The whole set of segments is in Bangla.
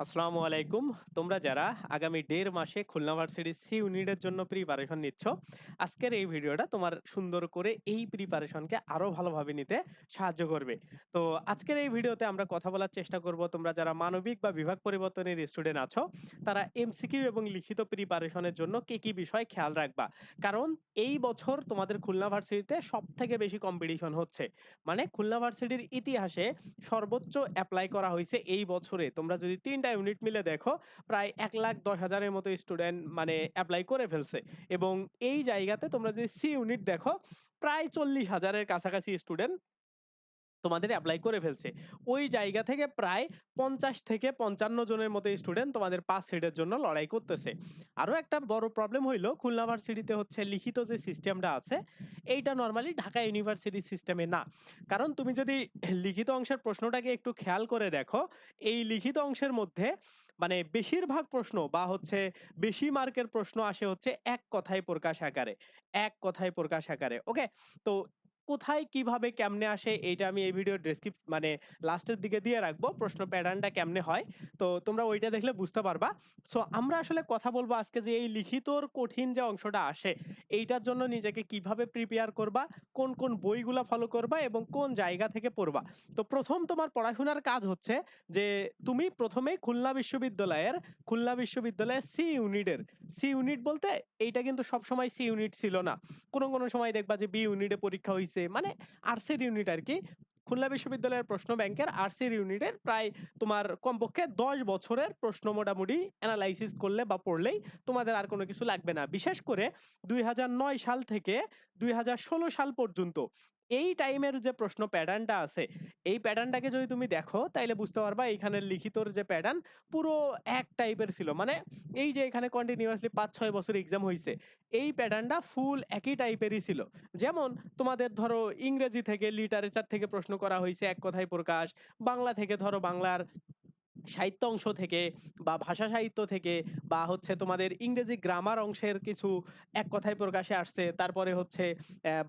আসসালামু আলাইকুম। তোমরা যারা আগামী ১.৫ মাসে খুলনা ভার্সিটির সি ইউনিটের জন্য প্রিপারেশন নিচ্ছ, আজকের এই ভিডিওটা তোমার সুন্দর করে এই প্রিপারেশনকে আরও ভালোভাবে নিতে সাহায্য করবে। তো আজকের এই ভিডিওতে আমরা কথা বলার চেষ্টা করব তোমরা যারা মানবিক বা বিভাগ পরিবর্তনের স্টুডেন্ট আছো, তারা এমসিকিউ এবং লিখিত প্রিপারেশনের জন্য কি, কি বিষয় খেয়াল রাখবা? কারণ এই বছর তোমাদের খুলনা ভার্সিটিতে সব থেকে বেশি কম্পিটিশন হচ্ছে। মানে খুলনা ভার্সিটির ইতিহাসে সর্বোচ্চ অ্যাপ্লাই করা হয়েছে এই বছরে। তোমরা যদি ৩ টা ইউনিট মিলে দেখো, প্রায় এক লাখ দশ হাজারের মতো স্টুডেন্ট মানে অ্যাপ্লাই করে ফেলছে। এবং এই জায়গাতে তোমরা যদি সি ইউনিট দেখো, প্রায় চল্লিশ হাজারের কাছাকাছি স্টুডেন্ট তোমাদের এপ্লাই করে ফেলছে। ওই জায়গা থেকে প্রায় ৫০ থেকে ৫৫ জনের মতো স্টুডেন্ট তোমাদের পাস সিটের জন্য লড়াই করতেছে। আরও একটা বড় প্রবলেম হইল খুলনা ভার্সিটিতে হচ্ছে লিখিত যে সিস্টেমটা আছে, এইটা নরমালি ঢাকা ইউনিভার্সিটির সিস্টেমে না। কারণ তুমি যদি লিখিত অংশের প্রশ্নটাকে একটু খেয়াল করে দেখো, এই লিখিত অংশের মধ্যে মানে বেশিরভাগ প্রশ্ন বা হচ্ছে বেশি মার্কের প্রশ্ন আসে হচ্ছে এক কথায় প্রকাশ আকারে। এক কথায় প্রকাশ আকারে। ওকে? তো কোথায় কীভাবে কেমনে আসে এইটা আমি এই ভিডিওর ডেসক্রিপ মানে লাস্টের দিকে দিয়ে রাখব। প্রশ্ন প্যাটার্নটা কেমনে হয়। তো তোমরা ওইটা দেখলে বুঝতে পারবা। সো আমরা আসলে কথা বলব আজকে যে এই লিখিতর কঠিন যে অংশটা আসে, এইটার জন্য নিজেকে কীভাবে প্রিপেয়ার করবা, কোন, কোন বইগুলা ফলো করবা এবং কোন জায়গা থেকে পড়বা। তো প্রথম তোমার পড়াশোনার কাজ হচ্ছে যে তুমি ১ম এই খুলনা বিশ্ববিদ্যালয়ের খুলনা বিশ্ববিদ্যালয়ের সি ইউনিটের সি ইউনিট বলতে এইটা কিন্তু সবসময় সি ইউনিট ছিল না। কোন, কোন সময় দেখবা যে বি ইউনিটে পরীক্ষা হইছে। মানে আর্টসের ইউনিট আরকি। খুলনা বিশ্ববিদ্যালয়ের প্রশ্ন ব্যাংকের আর্টসের ইউনিটের প্রায় তোমার কমপক্ষে ১০ বছরের প্রশ্ন মোটামুটি এনালাইসিস করলে বা পড়লেই তোমাদের আর কোনো কিছু লাগবে না। বিশেষ করে ২০০৯ সাল থেকে ২০১৬ সাল পর্যন্ত এই টাইমের যে প্রশ্ন প্যাটার্নটা আছে, এই প্যাটার্নটাকে যদি তুমি দেখো তাইলে বুঝতে পারবা এখানে লিখিতর যে প্যাটার্ন পুরো এক টাইপের ছিল। মানে এই যে এখানে কন্টিনিউয়াসলি ৫-৬ বছর এক্সাম হয়েছে এই প্যাটার্নটা ফুল একই টাইপেরই ছিল। যেমন তোমাদের ধরো ইংরেজি থেকে লিটারেচার থেকে প্রশ্ন করা হয়েছে এক কথায় প্রকাশ, বাংলা থেকে ধরো বাংলার সাহিত্য অংশ থেকে বা ভাষা সাহিত্য থেকে বা হচ্ছে তোমাদের ইংরেজি গ্রামার অংশের কিছু এক কথায় প্রকাশে আসছে। তারপরে হচ্ছে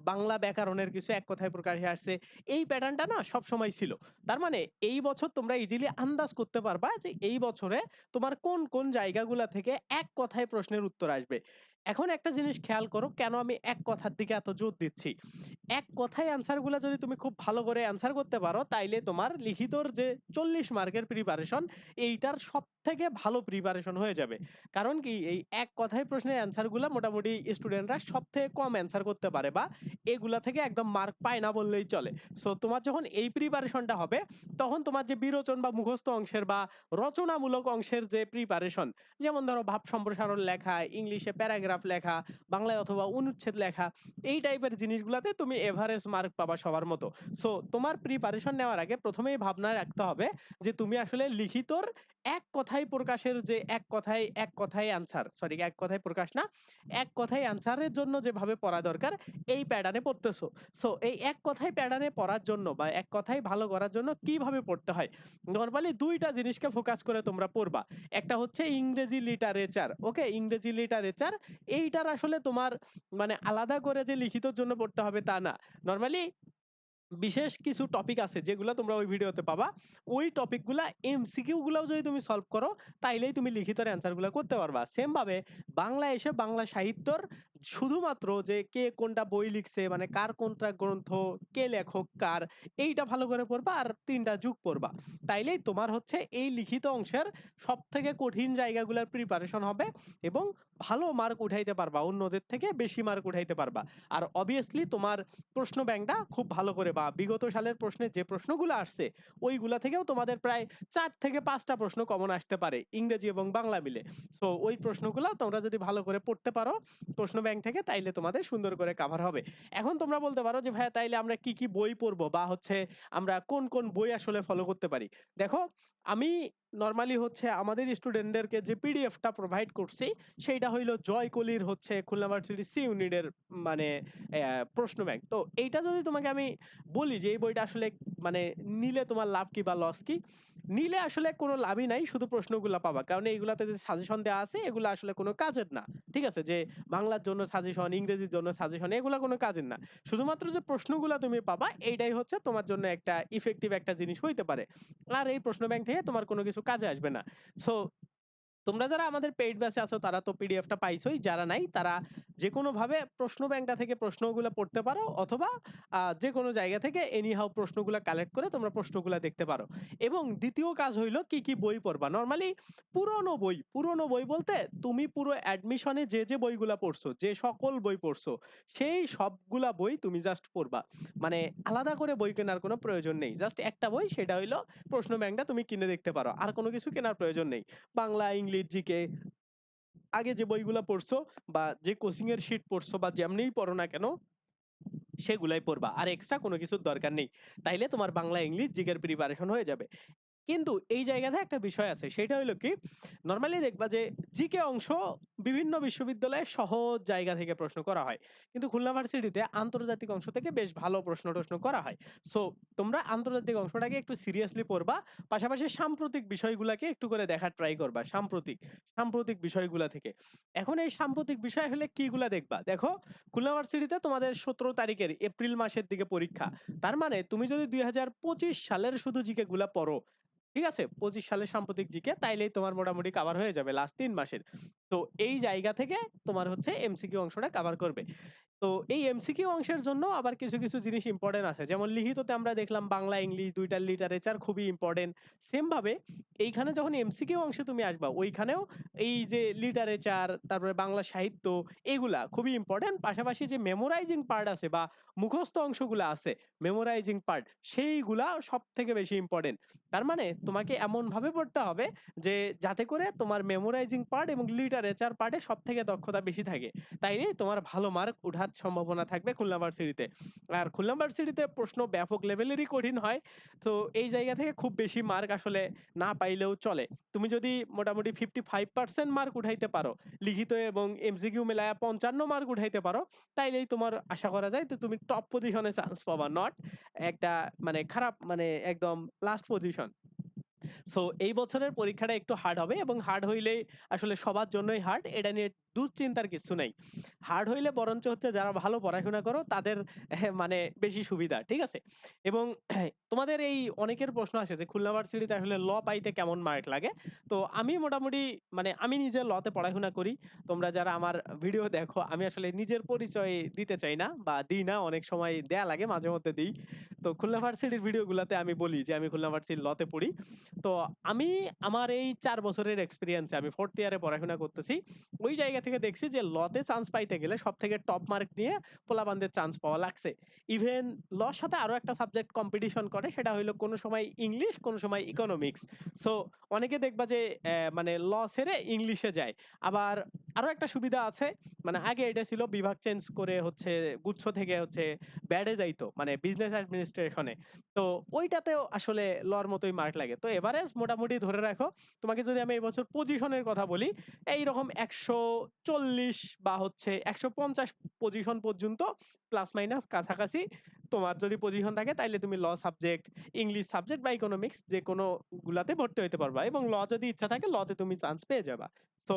বাংলা ব্যাকরণের কিছু এক কথায় প্রকাশে আসছে। এই প্যাটার্নটা না সবসময় ছিল। তার মানে এই বছর তোমরা ইজিলি আন্দাজ করতে পারবা যে এই বছরে তোমার কোন, কোন জায়গাগুলা থেকে এক কথায় প্রশ্নের উত্তর আসবে। এখন একটা জিনিস খেয়াল করো কেন আমি এক কথার দিকে এত জোর দিচ্ছি। এক কথায় অ্যান্সারগুলা যদি তুমি খুব ভালো করে অ্যান্সার করতে পারো তাইলে তোমার লিখিতর যে ৪০ মার্কের প্রিপারেশন এইটার সব থেকে ভালো প্রিপারেশন হয়ে যাবে। কারণ কি এই এক কথায় প্রশ্নের অ্যান্সারগুলা মোটামুটি স্টুডেন্টরা সব থেকে কম অ্যান্সার করতে পারে বা এগুলা থেকে একদম মার্ক পায় না বললেই চলে। সো তোমার যখন এই প্রিপারেশনটা হবে তখন তোমার যে বিরোচন বা মুখস্থ অংশের বা রচনামূলক অংশের যে প্রিপারেশন যেমন ধরো ভাব সম্প্রসারণ লেখা, ইংলিশে প্যারাগ্রাফ লেখা, বাংলায় অথবা অনুচ্ছেদ লেখা এই টাইপের জিনিসগুলোতে তুমি এভারেজ মার্ক পাবা সবার মতো। সো তোমার প্রিপারেশন নেওয়ার আগে প্রথমেই ভাবনা রাখতে হবে যে তুমি আসলে লিখিতর এক কথায় প্রকাশের যে এক কথায় এক কথায় অ্যান্সার সরি এক কথায় প্রকাশ না, এক কথায় অ্যান্সারের জন্য যেভাবে পড়া দরকার এই প্যাটার্নে পড়তেছো। সো এই এক কথায় প্যাটার্নে পড়ার জন্য বা এক কথায় ভালো করার জন্য কীভাবে পড়তে হয়? নরমালি ২ টা জিনিসকে ফোকাস করে তোমরা পড়বা। একটা হচ্ছে ইংরেজি লিটারেচার, ওকে? ইংরেজি লিটারেচার এইটার আসলে তোমার মানে আলাদা করে যে লিখিতর জন্য পড়তে হবে তা না। নরমালি বিশেষ কিছু টপিক আছে যেগুলো তোমরা ওই ভিডিওতে পাবা। ওই টপিকগুলা এমসিকিউ গুলাও যদি তুমি সলভ করো, তাইলেই তুমি লিখিতর অ্যান্সারগুলো করতে পারবা। সেম ভাবে বাংলা এসে বাংলা সাহিত্যর শুধুমাত্র যে কে কোনটা বই লিখছে মানে কার কোনটা গ্রন্থ, কে লেখক কার এইটা ভালো করে পড়বা আর ৩ টা যুগ পড়বা। তাইলেই তোমার হচ্ছে এই লিখিত অংশের সবথেকে কঠিন জায়গাগুলার প্রিপারেশন হবে এবং ভালো মার্ক উঠাইতে পারবা। অন্যদের থেকে বেশি মার্ক উঠাইতে পারবা। আর obviously তোমার প্রশ্ন ব্যাংকটা খুব ভালো করে বা বিগত সালের প্রশ্নে যে প্রশ্নগুলা আসছে ওইগুলা থেকেও তোমাদের প্রায় চার থেকে পাঁচটা প্রশ্ন কমন আসতে পারে ইংরেজি এবং বাংলা মিলে। সো ওই প্রশ্নগুলা তোমরা যদি ভালো করে পড়তে পারো প্রশ্ন ব্যাংক থেকে তাইলে তোমাদের সুন্দর করে কাভার হবে। এখন তোমরা বলতে পারো যে ভাইয়া তাইলে আমরা কি, কি বই পড়ব বা হচ্ছে আমরা কোন, কোন বই আসলে ফলো করতে পারি? দেখো আমি নরমালি হচ্ছে আমাদের স্টুডেন্টদেরকে যে পিডিএফটা প্রোভাইড করছি, সেইটা হইল জয় কলির হচ্ছে খুলনা ভার্সিটি সি ইউনিটের মানে প্রশ্ন ব্যাংক। তো এইটা যদি তোমাকে আমি বলি যে এই বইটা আসলে মানে নিলে তোমার লাভ কি বা লস কি? নিলে আসলে কোনো লাভই নাই, শুধু প্রশ্নগুলা পাবা কারণ এইগুলাতে যে সাজেশন দেওয়া আছে, এগুলো আসলে কোনো কাজের না ঠিক আছে যে বাংলার জন্য সাজেশন ইংরেজির জন্য সাজেশন এগুলো কোনো কাজের না শুধুমাত্র যে প্রশ্নগুলা তুমি পাবা, এইটাই হচ্ছে তোমার জন্য একটা ইফেক্টিভ একটা জিনিস হইতে পারে আর এই প্রশ্ন ব্যাংক থেকে তোমার কোনো কিছু কাজে আসবে না। সো তোমরা যারা আমাদের পেইড ব্যাচে আছো, তারা তো পিডিএফটা পাইছোই। যারা নাই, তারা যে কোনো ভাবে প্রশ্ন ব্যাংকটা থেকে প্রশ্নগুলো পড়তে পারো অথবা যে কোনো জায়গা থেকে এনি হাউ প্রশ্নগুলো কালেক্ট করে তোমরা প্রশ্নগুলো দেখতে পারো। এবং দ্বিতীয় কাজ হইল, কি কি বই পড়বা? নর্মালি পুরনো বই পুরনো বই বলতে তুমি পুরো অ্যাডমিশনে যে যে বইগুলা পড়ছো, যে সকল বই পড়ছো, সেই সবগুলা বই তুমি জাস্ট পড়বা। মানে আলাদা করে বই কেনার কোনো প্রয়োজন নেই। জাস্ট একটা বই, সেটা হইল প্রশ্ন ব্যাংকটা তুমি কিনে দেখতে পারো। আর কোনো কিছু কেনার প্রয়োজন নেই। বাংলা ইংলিশ জিকে আগে যে বইগুলো পড়ছো বা যে কোচিং এর শিট পড়ছো বা যেমনিই পড়ো না কেন, সেগুলাই পড়বা। আর এক্সট্রা কোনো কিছুর দরকার নেই। তাইলে তোমার বাংলা ইংলিশ জিকের প্রিপারেশন হয়ে যাবে। কিন্তু এই জায়গাতে একটা বিষয় আছে। সেটা হলো কি নর্মালি দেখবা যে জিকে অংশ বিভিন্ন বিশ্ববিদ্যালয়ে সহজ জায়গা থেকে প্রশ্ন করা হয়। কিন্তু খুলনা ভার্সিটিতে আন্তর্জাতিক অংশ থেকে বেশ ভালো প্রশ্ন টশ্ন করা হয়। সো তোমরা আন্তর্জাতিক অংশটাকে একটু সিরিয়াসলি পড়বা, পাশাপাশি সাম্প্রতিক বিষয়গুলোকে একটু করে দেখার ট্রাই করবা, সাম্প্রতিক সাম্প্রতিক বিষয়গুলা থেকে। এখন এই সাম্প্রতিক বিষয় হলে কিগুলা দেখবা? দেখো, খুলনা ভার্সিটিতে তোমাদের সতেরো তারিখের এপ্রিল মাসের দিকে পরীক্ষা। তার মানে তুমি যদি দুই হাজার পঁচিশ সালের শুধু জিকে গুলা পড়ো ঠিক আছে? পঁচিশ সালের সাম্প্রতিক জিকে তাইলেই তোমার মোটামুটি কাভার হয়ে যাবে লাস্ট তিন মাসের। তো এই জায়গা থেকে তোমার হচ্ছে এমসিকিউ অংশটা কাভার করবে। তো এই এমসিকিউ অংশের জন্য আবার কিছু কিছু জিনিস ইম্পর্টেন্ট আছে। যেমন লিখিততে আমরা দেখলাম বাংলা, ইংলিশ দুইটার লিটারেচার খুবই ইম্পর্টেন্ট সেম ভাবে এইখানে যখন এমসিকিউ অংশে তুমি আসবা, ওইখানেও এই যে লিটারেচার তারপরে বাংলা সাহিত্য, এগুলা খুবই ইম্পর্টেন্ট পাশাপাশি যে মেমোরাইজিং পার্ট আছে বা মুখস্থ অংশগুলো আছে মেমোরাইজিং পার্ট সেইগুলা সব থেকে বেশি ইম্পর্টেন্ট তার মানে তোমাকে এমন ভাবে পড়তে হবে যে যাতে করে তোমার মেমোরাইজিং পার্ট এবং লিটারেচার পার্টে সব থেকে দক্ষতা বেশি থাকে। তাই নিয়ে তোমার ভালো মার্ক ওঠার সম্ভাবনা থাকবে খুলনা ভার্সিটিতে। আর খুলনা ভার্সিটিতে প্রশ্ন ব্যাপক লেভেলেরই কঠিন হয়, তো এই জায়গা থেকে খুব বেশি মার্ক আসলে না পাইলেও চলে। তুমি যদি মোটামুটি ফিফটি ফাইভ পার্সেন্ট মার্ক উঠাইতে পারো, লিখিত এবং এমসিকিউ মেলায় পঞ্চান্ন মার্ক উঠাইতে পারো, তাইলেই তোমার আশা করা যায় তো তুমি টপ পজিশনে চান্স পাবা নট একটা মানে খারাপ মানে একদম লাস্ট পজিশন সো এই বছরের পরীক্ষাটা একটু হার্ড হবে এবং হার্ড হইলেই আসলে সবার জন্যই হার্ড এটা নিয়ে দুশ্চিন্তার কিছু নেই। হার্ড হইলে বরঞ্চ হচ্ছে যারা ভালো পড়াশোনা করো, তাদের মানে বেশি সুবিধা, ঠিক আছে? এবং তোমাদের এই অনেকের প্রশ্ন আসে যে, খুলনা ভার্সিটিতে আসলে ল পাইতে কেমন মার্ক লাগে? তো আমি মোটামুটি মানে আমি নিজে লতে পড়াশোনা করি। তোমরা যারা আমার ভিডিও দেখো, আমি আসলে নিজের পরিচয় দিতে চাই না বা দিই না, অনেক সময় দেয়া লাগে, মাঝে মধ্যে দিই। তো খুলনা ভার্সিটির ভিডিওগুলোতে আমি বলি যে আমি খুলনা ভার্সিটির লতে পড়ি। তো আমি আমার এই চার বছরের এক্সপিরিয়েন্সে আমি ফোর্থ ইয়ারে পড়াশোনা করতেছি। ওই জায়গা থেকে দেখছি যে লতে চান্স পাইতে গেলে সব থেকে টপ মার্ক নিয়ে পোলাপানদের চান্স পাওয়া লাগছে। ইভেন লর সাথে আরও একটা সাবজেক্ট কম্পিটিশন করে, সেটা হইল কোনো সময় ইংলিশ কোনো সময় ইকোনমিক্স সো অনেকে দেখবা যে মানে ল ছেড়ে ইংলিশে যায়। আবার আরও একটা সুবিধা আছে মানে আগে এটা ছিল বিভাগ চেঞ্জ করে হচ্ছে গুচ্ছ থেকে হচ্ছে ব্যাডে যাইতো। মানে বিজনেস অ্যাডমিনিস্ট্রেশনে তো ওইটাতেও আসলে লর মতোই মার্ক লাগে। তো এভারেজ মোটামুটি ধরে রাখো, তোমাকে যদি আমি এই বছর পজিশনের কথা বলি, এইরকম একশো চল্লিশ বা হচ্ছে একশো পঞ্চাশ পজিশন পর্যন্ত প্লাস মাইনাস কাছাকাছি তোমার যদি পজিশন থাকে, তাইলে তুমি ল সাবজেক্ট ইংলিশ সাবজেক্ট বা ইকোনমিক্স যে কোনো গুলাতে ভর্তি হতে পারবা এবং ল যদি ইচ্ছা থাকে লতে তুমি চান্স পেয়ে যাবা। তো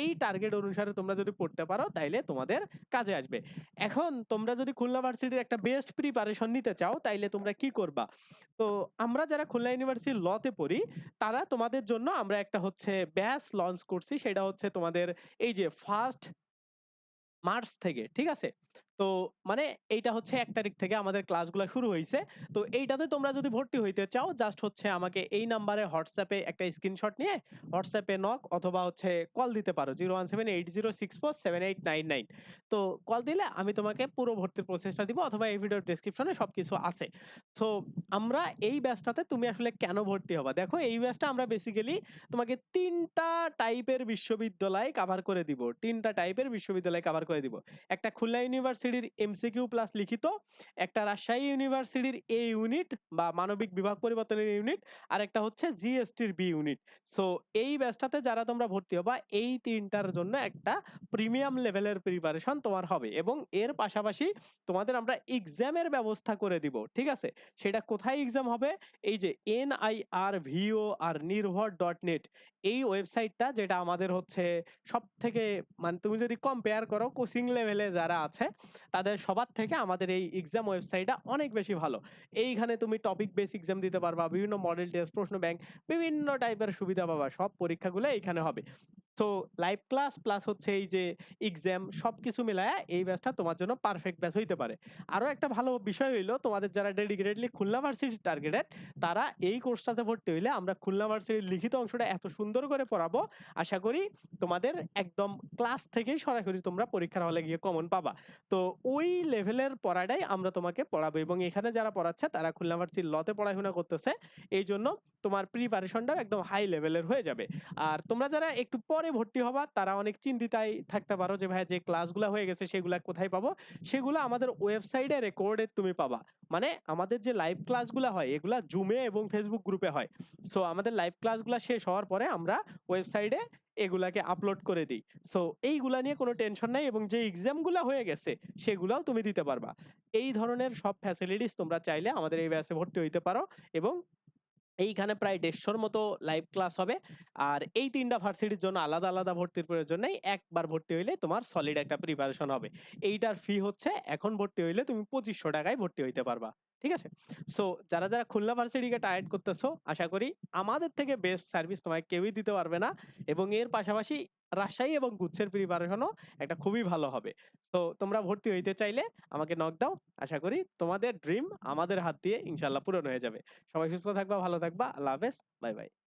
এই টার্গেট অনুসারে তোমরা যদি পড়তে পারো, তাইলে তোমাদের কাজে আসবে। এখন তোমরা যদি খুলনা ভার্সিটির একটা বেস্ট প্রিপারেশন নিতে চাও, তাইলে তোমরা কি করবা? তো আমরা যারা খুলনা ইউনিভার্সিটি লতে পড়ি, তারা তোমাদের জন্য আমরা একটা হচ্ছে ব্যাচ লঞ্চ করছি, সেটা হচ্ছে তোমাদের এই যে ফার্স্ট মার্চ থেকে, ঠিক আছে? তো মানে এইটা হচ্ছে এক তারিখ থেকে আমাদের ক্লাসগুলো শুরু হয়েছে তো এইটাতে তোমরা যদি ভর্তি হইতে চাও জাস্ট হচ্ছে আমাকে এই নাম্বারে হোয়াটসঅ্যাপে একটা স্ক্রিনশট নিয়ে হোয়াটসঅ্যাপে নক অথবা হচ্ছে কল দিতে পারো। Zero one seven eight zero six four seven eight nine nine. তো কল দিলে আমি তোমাকে পুরো ভর্তির প্রসেসটা দিব অথবা এই ভিডিওর ডেসক্রিপশনে সবকিছু আছে। তো আমরা এই ব্যাচটাতে তুমি আসলে কেন ভর্তি হবা? দেখো এই ব্যাচটা আমরা বেসিক্যালি তোমাকে তিনটা টাইপের বিশ্ববিদ্যালয় কভার করে দিব। তিনটা টাইপের বিশ্ববিদ্যালয় কভার করে দিব। একটা খুলনা ইউনিভার্সিটি ইউনিভার্সিটির এমসিকিউ প্লাস লিখিত, একটা রাজশাহী ইউনিভার্সিটির এ ইউনিট বা মানবিক বিভাগ পরিবর্তনের ইউনিট, আরেকটা হচ্ছে জিএসটির বি ইউনিট। সো এই ব্যাচটাতে যারা তোমরা ভর্তি হবা এই ৩ টার জন্য একটা প্রিমিয়াম লেভেলের প্রিপারেশন তোমার হবে এবং এর পাশাপাশি তোমাদের আমরা এক্সামের ব্যবস্থা করে দিব। ঠিক আছে? সেটা কোথায় এক্সাম হবে? এই যে nirvornirভর.net এই ওয়েবসাইটটা যেটা আমাদের হচ্ছে সব থেকে মানে তুমি যদি কম্পেয়ার করো কোচিং লেভেলে যারা আছে তাদের সবার থেকে আমাদের এই এক্সাম ওয়েবসাইটটা অনেক বেশি ভালো। এইখানে তুমি টপিক বেস এক্সাম দিতে পারবা, বিভিন্ন মডেল টেস্ট, প্রশ্ন ব্যাংক বিভিন্ন টাইপের সুবিধা পাবা। সব পরীক্ষাগুলো এইখানে হবে। তো লাইভ ক্লাস প্লাস হচ্ছে এই যে এক্সাম সবকিছু মিলায়া এই ব্যাচটা তোমার জন্য পারফেক্ট ব্যাচ হইতে পারে। আরও একটা ভালো বিষয় হইল তোমাদের যারা ডেডিকেটেডলি খুলনা ভার্সিটির টার্গেটেড তারা এই কোর্সটাতে ভর্তি হইলে আমরা খুলনা ভার্সিটির লিখিত অংশটা এত সুন্দর করে পড়াবো, আশা করি তোমাদের একদম ক্লাস থেকেই সরাসরি তোমরা পরীক্ষার হলে গিয়ে কমন পাবা। তো ওই লেভেলের পড়াটাই আমরা তোমাকে পড়াবো এবং এখানে যারা পড়াচ্ছে তারা খুলনা ভার্সিটির লতে পড়াশোনা করতেছে। এই জন্য তোমার প্রিপারেশনটাও একদম হাই লেভেলের হয়ে যাবে। আর তোমরা যারা একটু পরে ভর্তি হবা তারা অনেক চিন্তিতায় থাকতে পারো যে, ভাইয়া, যে ক্লাসগুলা হয়ে গেছে সেগুলা কোথায় পাবো? সেগুলা আমাদের ওয়েবসাইটে রেকর্ডেড তুমি পাবা। মানে আমাদের যে লাইভ ক্লাসগুলা হয়, এগুলা জুমে এবং ফেসবুক গ্রুপে হয়। সো আমাদের লাইভ ক্লাসগুলা শেষ হওয়ার পরে আমরা ওয়েবসাইটে এগুলাকে আপলোড করে দেই। সো এইগুলা নিয়ে কোনো টেনশন নাই এবং যে এক্সামগুলা হয়ে গেছে, সেগুলাও তুমি দিতে পারবা। এই ধরনের সব ফ্যাসিলিটিস তোমরা চাইলে আমাদের এই ব্যাচে ভর্তি হইতে পারো এবং এইখানে প্রায় ১৫০ মতো লাইভ ক্লাস হবে। আর এই ৩ টা ভার্সিটির জন্য আলাদা, আলাদা ভর্তির প্রয়োজন নেই। একবার ভর্তি হইলে তোমার সলিড একটা প্রিপারেশন হবে। এইটার ফি হচ্ছে এখন ভর্তি হইলে তুমি পঁচিশশো টাকায় ভর্তি হইতে পারবা। ঠিক আছে? সো যারা, যারা খুলনা ভার্সিটিকে টার্গেট করতেছো আশা করি আমাদের থেকে বেস্ট সার্ভিস তোমায় কেউই দিতে পারবে না এবং এর পাশাপাশি রাজশাহী এবং গুচ্ছের প্রিপারেশনও একটা খুবই ভালো হবে। তো তোমরা ভর্তি হইতে চাইলে আমাকে নক দাও। আশা করি তোমাদের ড্রিম আমাদের হাত দিয়ে ইনশাল্লাহ পূরণ হয়ে যাবে। সবাই সুস্থ থাকবা, ভালো থাকবা। আল্লাহ হাফেজ। Bye, bye.